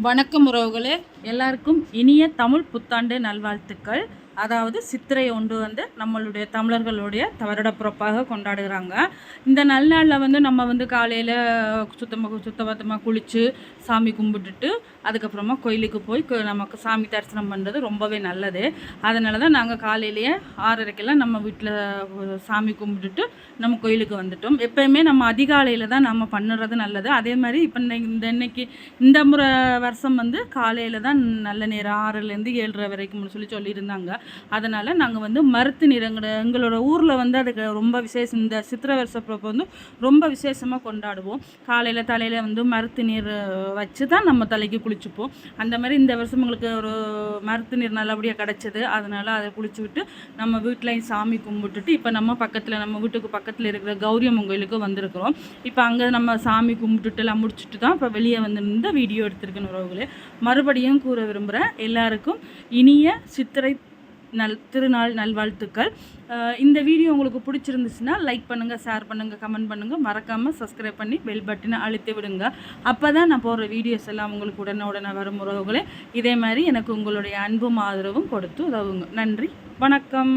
வணக்கம் உறவுகளே. எல்லாருக்கும் இனிய தமிழ் புத்தாண்டு நல்வாழ்த்துக்கள். அதாவது சித்திரை ஒன்று வந்து நம்மளுடைய தமிழர்களுடைய வருடப்பிறப்பாக கொண்டாடுகிறாங்க. இந்த நல்நாளில் வந்து நம்ம வந்து காலையில் சுத்தமாக சுத்தபத்தமாக குளித்து சாமி கும்பிட்டுட்டு அதுக்கப்புறமா கோயிலுக்கு போய் நமக்கு சாமி தரிசனம் பண்ணுறது ரொம்பவே நல்லது. அதனால தான் நாங்கள் காலையிலேயே ஆறரைக்கெல்லாம் நம்ம வீட்டில் சாமி கும்பிட்டுட்டு நம்ம கோயிலுக்கு வந்துட்டோம். எப்பயுமே நம்ம அதிகாலையில் தான் நம்ம பண்ணுறது நல்லது. அதே மாதிரி இப்போ இந்த இன்னைக்கு இந்த முறை வருஷம் வந்து காலையில் தான் நல்ல நேரம் ஆறுலேருந்து ஏழரை வரைக்கும்னு சொல்லி சொல்லியிருந்தாங்க. அதனால் நாங்கள் வந்து மருத்து நிறங்கிற எங்களோட ஊரில் வந்து அதுக்கு ரொம்ப விசேஷம் இந்த சித்திரை வருஷப்போ வந்து ரொம்ப விசேஷமாக கொண்டாடுவோம். காலையில் தலையில் வந்து மருத்து நீர் வச்சு தான் நம்ம தலைக்கு குளிச்சுப்போம். அந்த மாதிரி இந்த வருஷம் எங்களுக்கு ஒரு மருத்து நீர் நல்லபடியாக கிடச்சிது. அதனால் அதை குளிச்சு விட்டு நம்ம வீட்டிலையும் சாமி கும்பிட்டுட்டு இப்போ நம்ம பக்கத்தில் நம்ம வீட்டுக்கு பக்கத்தில் இருக்கிற கௌரியம்மன் கோயிலுக்கு வந்திருக்கிறோம். இப்போ அங்கே நம்ம சாமி கும்பிட்டுட்டு எல்லாம் முடிச்சுட்டு தான் இப்போ வெளியே வந்து நின்று வீடியோ எடுத்திருக்கேன் உறவுகளே. மறுபடியும் கூற விரும்புகிறேன் எல்லாருக்கும் இனிய சித்திரை நல் திருநாள் நல்வாழ்த்துக்கள். இந்த வீடியோ உங்களுக்கு பிடிச்சிருந்துச்சுன்னா லைக் பண்ணுங்கள் ஷேர் பண்ணுங்கள் கமெண்ட் பண்ணுங்கள் மறக்காமல் சப்ஸ்கிரைப் பண்ணி பெல் பட்டனை அழுத்தி விடுங்க. அப்போ தான் நான் போடுற வீடியோஸ் எல்லாம் உங்களுக்கு உடனே உடனே வரும் உறவுகளே இதே மாதிரி எனக்கு உங்களுடைய அன்பும் ஆதரவும் கொடுத்து உதவுங்க. நன்றி வணக்கம்.